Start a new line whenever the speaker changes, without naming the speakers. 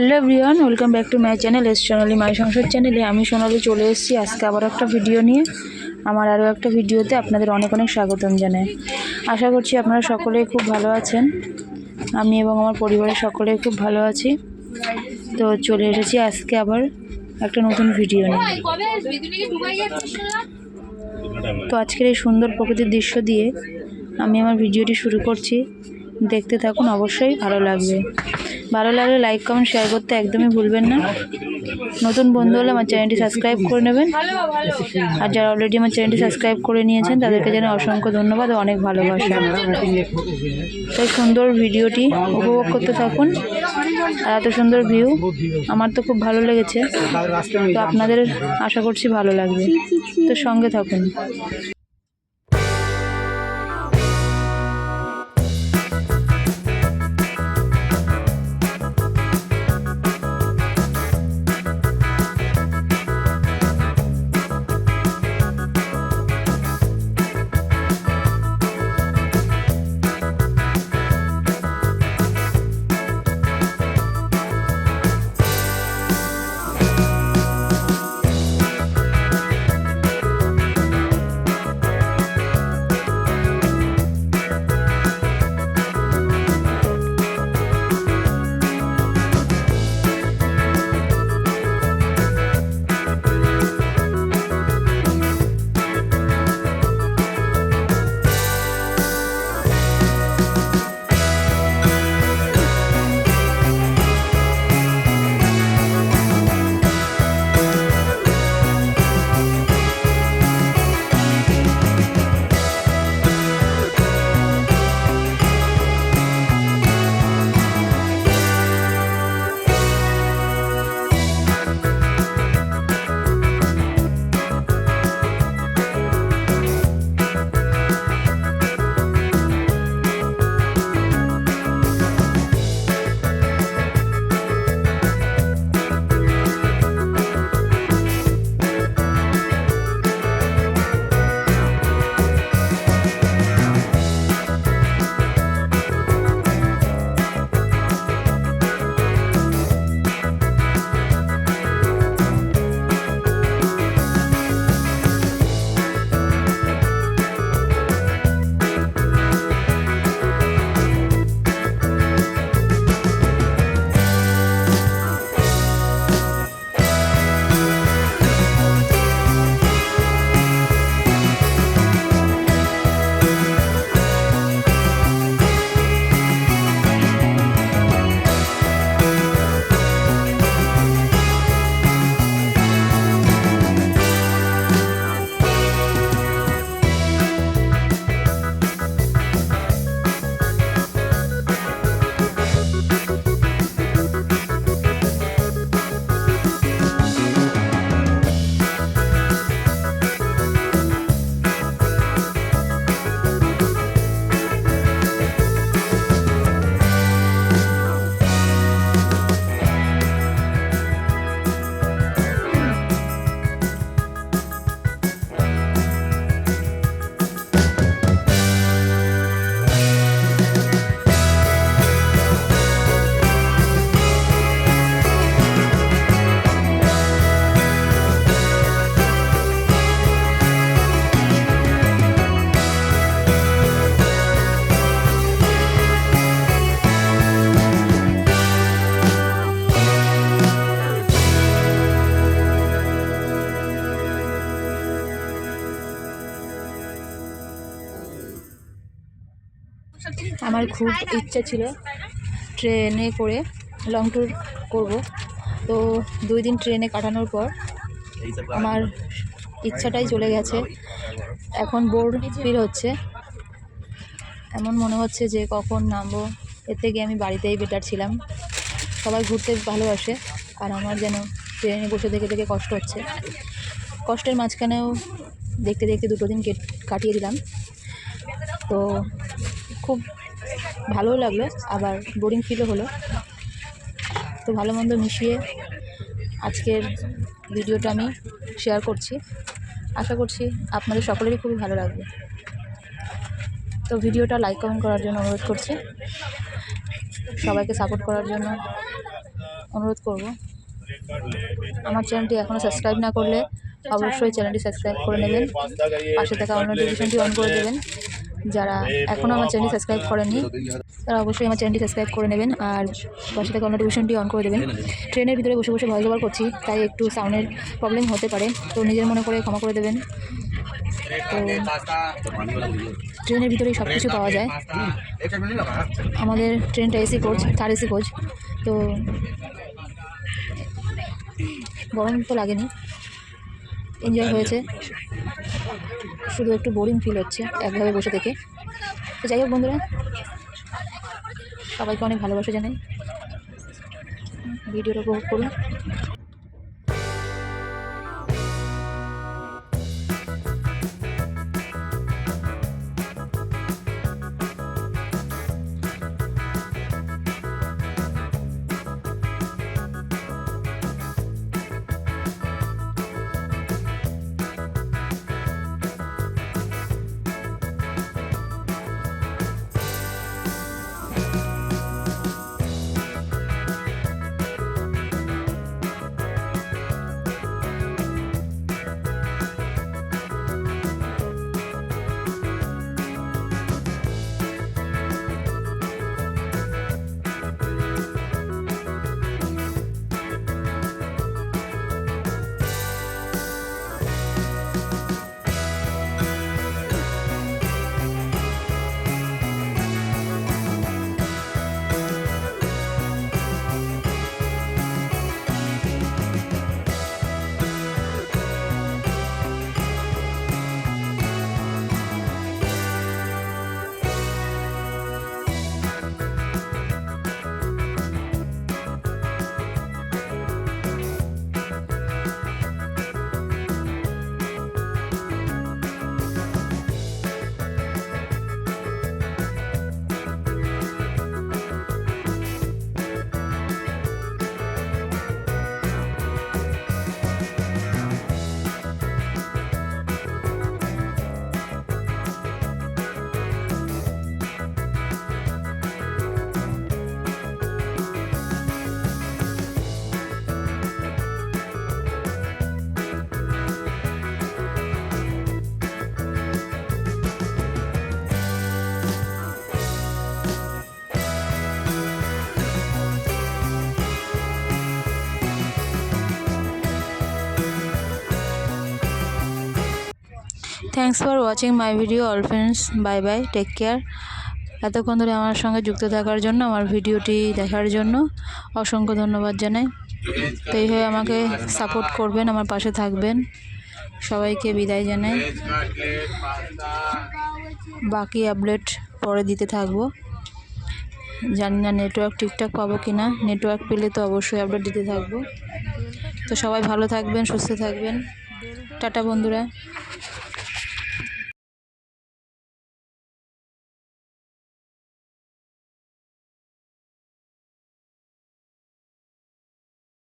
Hello everyone, welcome back to my channel S Sonali my Sansar চ্যানেলে আমি সোনালি চলে এসেছি আজকে আবার একটা ভিডিও নিয়ে। আমার আরও একটা ভিডিওতে আপনাদের অনেক অনেক স্বাগতম জানাই। আশা করছি আপনারা সকলেই খুব ভালো আছেন। আমি এবং আমার পরিবারের সকলেই খুব ভালো আছি। তো চলে এসেছি আজকে আবার একটা নতুন ভিডিও নিয়ে। তো আজকের এই সুন্দর প্রকৃতির দৃশ্য দিয়ে আমি আমার ভিডিওটি শুরু করছি। দেখতে থাকুন, অবশ্যই ভালো লাগবে। ভালো লাগলে লাইক কমেন্ট শেয়ার করতে একদমই ভুলবেন না। নতুন বন্ধু হলে আমার চ্যানেলটি সাবস্ক্রাইব করে নেবেন। আর যারা অলরেডি আমার চ্যানেলটি সাবস্ক্রাইব করে নিয়েছেন, তাদেরকে যেন অসংখ্য ধন্যবাদ অনেক ভালোবাসা। তো এই সুন্দর ভিডিওটি উপভোগ করতে থাকুন। আর এত সুন্দর ভিউ আমার তো খুব ভালো লেগেছে। তো আপনাদের আশা করছি ভালো লাগবে। তো সঙ্গে থাকুন। আমার খুব ইচ্ছা ছিল ট্রেনে করে লং ট্যুর করব। তো দুই দিন ট্রেনে কাটানোর পর আমার ইচ্ছাটাই চলে গেছে। এখন বোর্ড ফিল হচ্ছে। এমন মনে হচ্ছে যে কখন নামবো এর থেকে আমি বাড়িতেই বেটার ছিলাম। সবাই ঘুরতে ভালোবাসে, আর আমার যেন ট্রেনে বসে থেকে থেকে কষ্ট হচ্ছে। কষ্টের মাঝখানেও দেখতে দেখতে দুটো দিন কেট- কাটিয়ে দিলাম। তো খুব ভালোও লাগল, আবার বোরিং ফিলও হলো। তো ভালো মন্দ মিশিয়ে আজকের ভিডিওটা আমি শেয়ার করছি। আশা করছি আপনাদের সকলেরই খুবই ভালো লাগবে। তো ভিডিওটা লাইক কমেন্ট করার জন্য অনুরোধ করছি। সবাইকে সাপোর্ট করার জন্য অনুরোধ করব। আমার চ্যানেলটি এখনও সাবস্ক্রাইব না করলে অবশ্যই চ্যানেলটি সাবস্ক্রাইব করে নেবেন। পাশে থাকা অন্য নোটিফিকেশনটি অন করে দেবেন। যারা এখনও আমার চ্যানেল সাবস্ক্রাইব করেননি তারা অবশ্যই আমার চ্যানেলটি সাবস্ক্রাইব করে নেবেন আর পাশে থাকা নোটিফিকেশনটি অন করে দেবেন। ট্রেনের ভিতরে বসে বসে ভয় জবার করছি, তাই একটু সাউন্ডের প্রবলেম হতে পারে। তো নিজের মনে করে ক্ষমা করে দেবেন। তো ট্রেনের ভিতরেই সব কিছু পাওয়া যায়। আমাদের ট্রেনটা AC coach third AC coach তো গরম তো লাগেনি। এনজয় হয়েছে। শুধু একটু বোরিং ফিল হচ্ছে, একভাবে বসে থেকে। তো যাই হোক বন্ধুরা, সবাইকে অনেক ভালোবাসা জানাই। ভিডিওটা উপভোগ করুন। Thanks for watching my video all friends bye bye take care এতক্ষণ ধরে আমার সঙ্গে যুক্ত থাকার জন্য, আমার ভিডিওটি দেখার জন্য অসংখ্য ধন্যবাদ জানাই। তো এইভাবে আমাকে সাপোর্ট করবেন, আমার পাশে থাকবেন। সবাইকে বিদায় জানাই। বাকি আপডেট পরে দিতে থাকব। জানি না নেটওয়ার্ক ঠিকঠাক পাবো কি না নেটওয়ার্ক পেলে তো অবশ্যই আপডেট দিতে থাকব। তো সবাই ভালো থাকবেন, সুস্থ থাকবেন। টাটা বন্ধুরা।